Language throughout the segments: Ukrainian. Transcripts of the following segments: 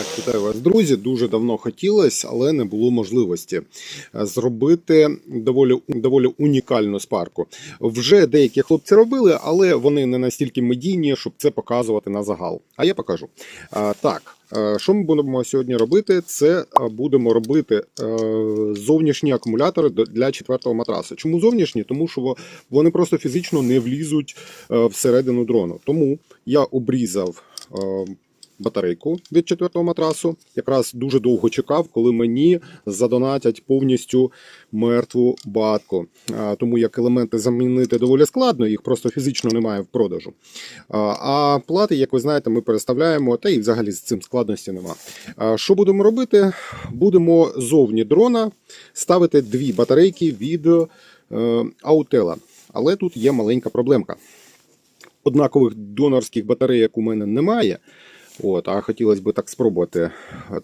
Так, вітаю вас, друзі. Дуже давно хотілося, але не було можливості зробити доволі доволі унікальну спарку. Вже деякі хлопці робили, але вони не настільки медійні, щоб це показувати на загал. А я покажу. Так, е, що ми будемо сьогодні робити? Це е, будемо робити е, зовнішні акумулятори для четвертого матраса. Чому зовнішні? Тому що вони просто фізично не влізуть всередину дрону. Тому я обрізав. Батарейку від четвертого матрасу. Якраз дуже довго чекав, коли мені задонатять повністю мертву батку. Тому як елементи замінити доволі складно, їх просто фізично немає в продажу. А, А плати, як ви знаєте, ми переставляємо, та і взагалі з цим складності нема. Що будемо робити? Будемо зовні дрона ставити дві батарейки від е, Аутела. Але тут є маленька проблемка. Однакових донорських батарейок у мене немає. От, а хотілося б так спробувати.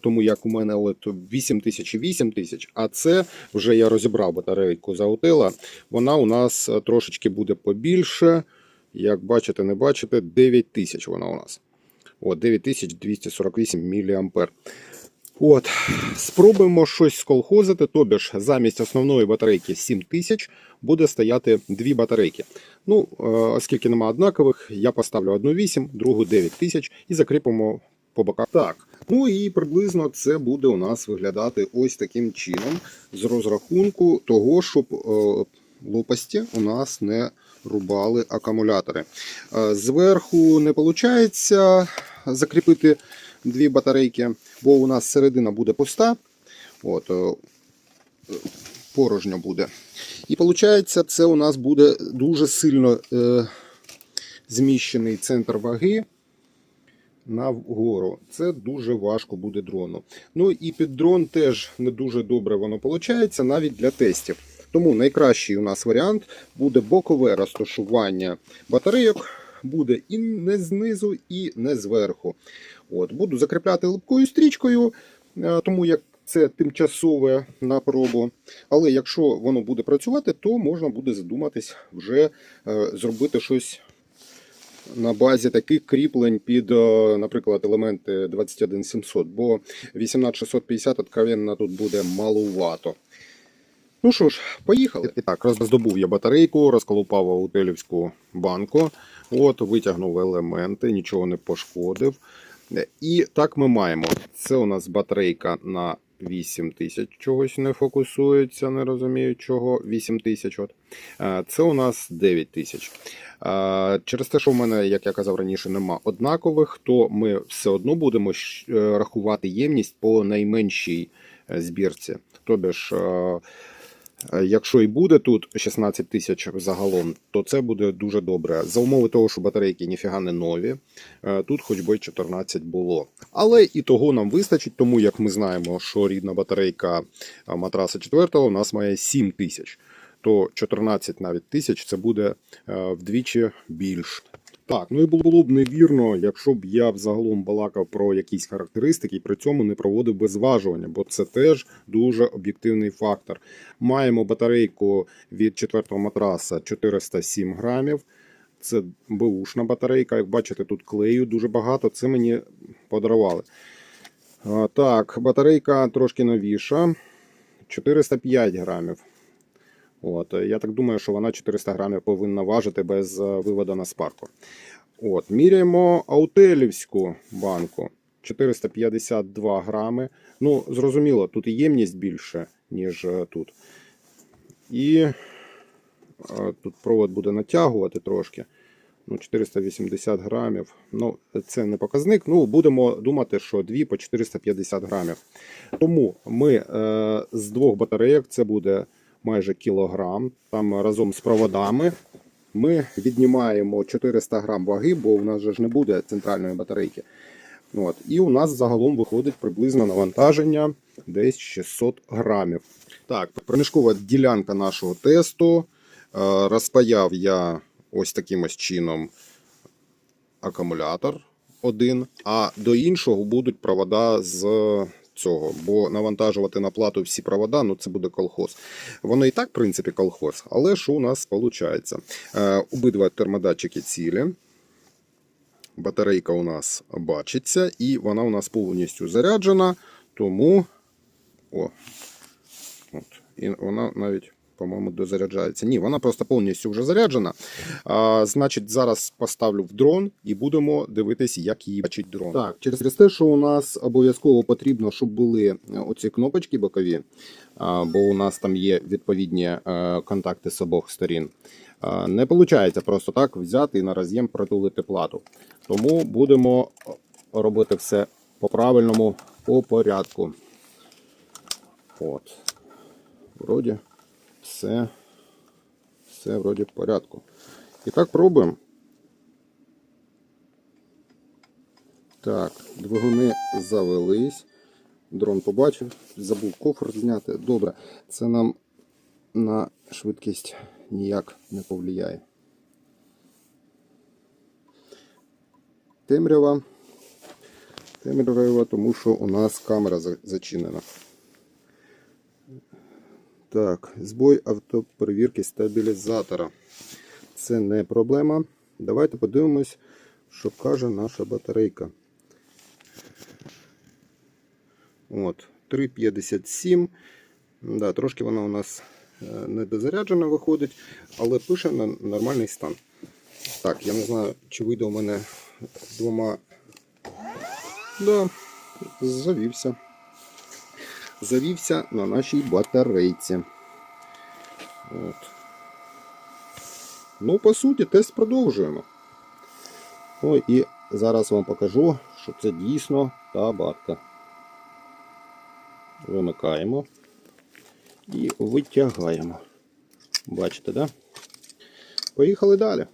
Тому як у мене от 8 тисяч і 8 тисяч, а це вже я розібрав батарейку з Аутела. Вона у нас трошечки буде побільше. Як бачите, не бачите, 9 тисяч вона у нас. От, 9248 мА. От, спробуємо щось сколхозити, тобі ж замість основної батарейки 7000 буде стояти дві батарейки. Ну, е, оскільки нема однакових, я поставлю одну 8, другу 9000 і закріпимо по боках. Так. Ну і приблизно це буде у нас виглядати ось таким чином, з розрахунку того, щоб е, лопасті у нас не рубали акумулятори. Е, Зверху не виходить закріпити дві батарейки, бо у нас середина буде пуста. От, е, порожньо буде. І виходить, це у нас буде дуже сильно е, зміщений центр ваги на вгору. Це дуже важко буде дрону. Ну і під дрон теж не дуже добре воно виходить, навіть для тестів. Тому найкращий у нас варіант буде бокове розташування батарейок. Буде і не знизу, і не зверху. От, Буду закріпляти липкою стрічкою, е, тому як це тимчасове на пробу. Але якщо воно буде працювати, то можна буде задуматись вже е, зробити щось на базі таких кріплень під, е, наприклад, елементи 21700, бо 18650 откровенно тут буде малувато. Ну що ж, поїхали. І так, роздобув я батарейку, розколупав аутелівську банку, от, витягнув елементи, нічого не пошкодив. І так ми маємо. Це у нас батарейка на 8000, чогось не фокусується, не розумію чого. 8000. От. Е, Це у нас 9000. Е, Через те, що в мене, як я казав раніше, нема однакових, то ми все одно будемо е, рахувати ємність по найменшій збірці. Тобі Якщо і буде тут 16 тисяч загалом, то це буде дуже добре. За умови того, що батарейки ніфіга не нові, е, тут хоч би 14 було. Але і того нам вистачить, тому як ми знаємо, що рідна батарейка е, матраса 4 у нас має 7 тисяч, то 14 навіть тисяч це буде е, вдвічі більше. Так, ну і було б невірно, якщо б я взагалом балакав про якісь характеристики і при цьому не проводив би зважування, бо це теж дуже об'єктивний фактор. Маємо батарейку від четвертого матраса 407 грамів. Це бушна батарейка. Як бачите, тут клею дуже багато. Це мені подарували. Так, батарейка трошки новіша. 405 грамів. От, е, я так думаю, що вона 400 грамів повинна важити без е, виводу на спарку. От, міряємо аутелівську банку 452 грами. Ну, зрозуміло, тут і ємність більше, ніж е, тут. І тут провод буде натягувати трошки. Ну, 480 грамів. Ну, це не показник. Ну, будемо думати, що дві по 450 грамів. Тому ми е, з двох батарейок це буде майже кілограм. Там разом з проводами ми віднімаємо 400 грам ваги, бо в нас же ж не буде центральної батарейки. От. І у нас загалом виходить приблизно навантаження десь 600 грамів. Так, проміжкова ділянка нашого тесту. Е, Розпаяв я ось таким ось чином акумулятор один, а до іншого будуть провода з цього, бо навантажувати на плату всі провода, ну це буде колхоз. Воно і так, в принципі, колхоз, але що у нас виходить? Е, обидва термодатчики цілі. батарейка у нас бачиться, і вона у нас повністю заряджена, тому о, от, і вона навіть, по-моєму, дозаряджається. Ні, вона просто повністю вже заряджена. А, значить, зараз поставлю в дрон і будемо дивитись, як її бачить дрон. Так, через те, що у нас обов'язково потрібно, щоб були е, оці кнопочки бокові, а, бо у нас там є відповідні е, контакти з обох сторін. А, Не виходить просто так взяти і на роз'єм притулити плату. Тому будемо робити все по правильному, по порядку. От. Вроді все, все вроді в порядку. І так пробуємо. Так, двигуни завелись. Дрон побачив, забув кофр зняти. Добре, це нам на швидкість ніяк не повлияє. Темрява. Темрява, тому що у нас камера зачинена. Так, збой автоперевірки стабілізатора. Це не проблема. Давайте подивимось, що каже наша батарейка. От, 3,57. Да, трошки вона у нас е, недозаряджена виходить, але пише на нормальний стан. Так, я не знаю, чи вийде у мене двома. Да, завівся. Завівся на нашій батарейці. От. Ну, по суті, тест продовжуємо. Ой, і зараз вам покажу, що це дійсно та батка. Вимикаємо і витягаємо. Бачите, да? Поїхали далі.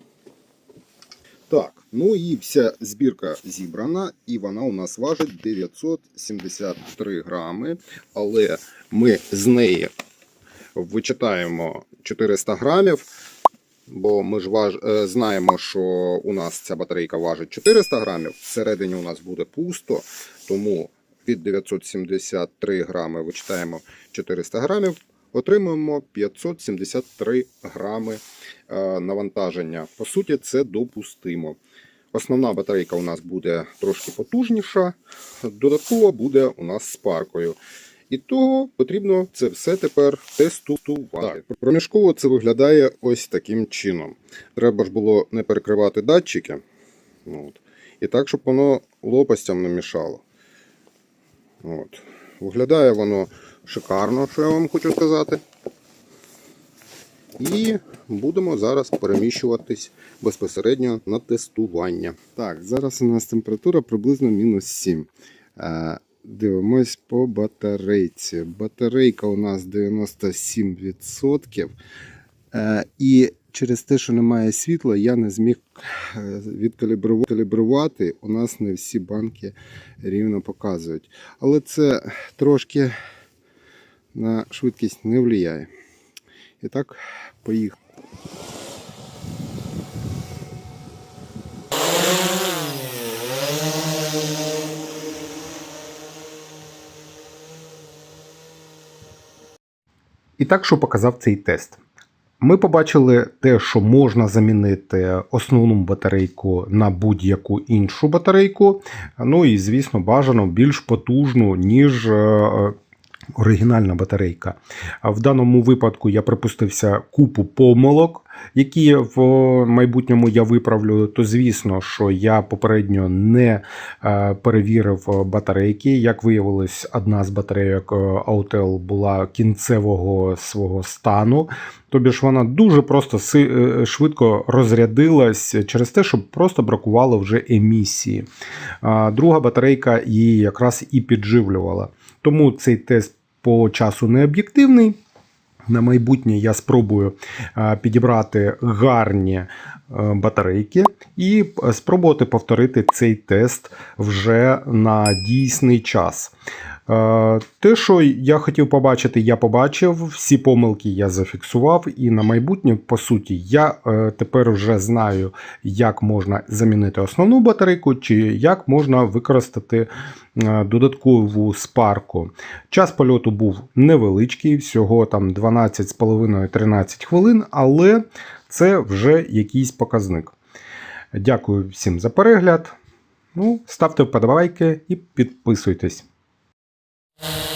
Так, ну і вся збірка зібрана, і вона у нас важить 973 грами. Але ми з неї вичитаємо 400 грамів. Бо ми ж важ... е, знаємо, що у нас ця батарейка важить 400 грамів, всередині у нас буде пусто, тому від 973 грами вичитаємо 400 грамів, отримуємо 573 грами е, навантаження. По суті, це допустимо. Основна батарейка у нас буде трошки потужніша, додатково буде у нас з паркою. І того потрібно це все тепер тестувати. Так, проміжково це виглядає ось таким чином. Треба ж було не перекривати датчики. От. І так, щоб воно лопастям не мішало. От. Виглядає воно шикарно, що я вам хочу сказати. І будемо зараз переміщуватись безпосередньо на тестування. Так, зараз у нас температура приблизно мінус 7. Е, Дивимось по батарейці. Батарейка у нас 97%. Е, І через те, що немає світла, я не зміг е, відкалібрувати. У нас не всі банки рівно показують. Але це трошки на швидкість не впливає. І так, поїхали. І так, що показав цей тест. Ми побачили те, що можна замінити основну батарейку на будь-яку іншу батарейку. Ну і, звісно, бажано більш потужну, ніж е, оригінальна батарейка. В даному випадку я припустився купу помилок, які в майбутньому я виправлю. То звісно, що я попередньо не е, перевірив батарейки. Як виявилось, одна з батарейок е, Autel була кінцевого свого стану. Тобі ж вона дуже просто е, швидко розрядилась через те, що просто бракувало вже емісії. Друга батарейка її якраз і підживлювала. Тому цей тест по часу не об'єктивний. На майбутнє я спробую е, підібрати гарні е, батарейки і спробувати повторити цей тест вже на дійсний час. Е, Те, що я хотів побачити, я побачив. Всі помилки я зафіксував, і на майбутнє, по суті, я е, тепер вже знаю, як можна замінити основну батарейку, чи як можна використати е, додаткову спарку. Час польоту був невеличкий, всього там 12,5-13 хвилин, але це вже якийсь показник. Дякую всім за перегляд. Ну, ставте вподобайки і підписуйтесь. you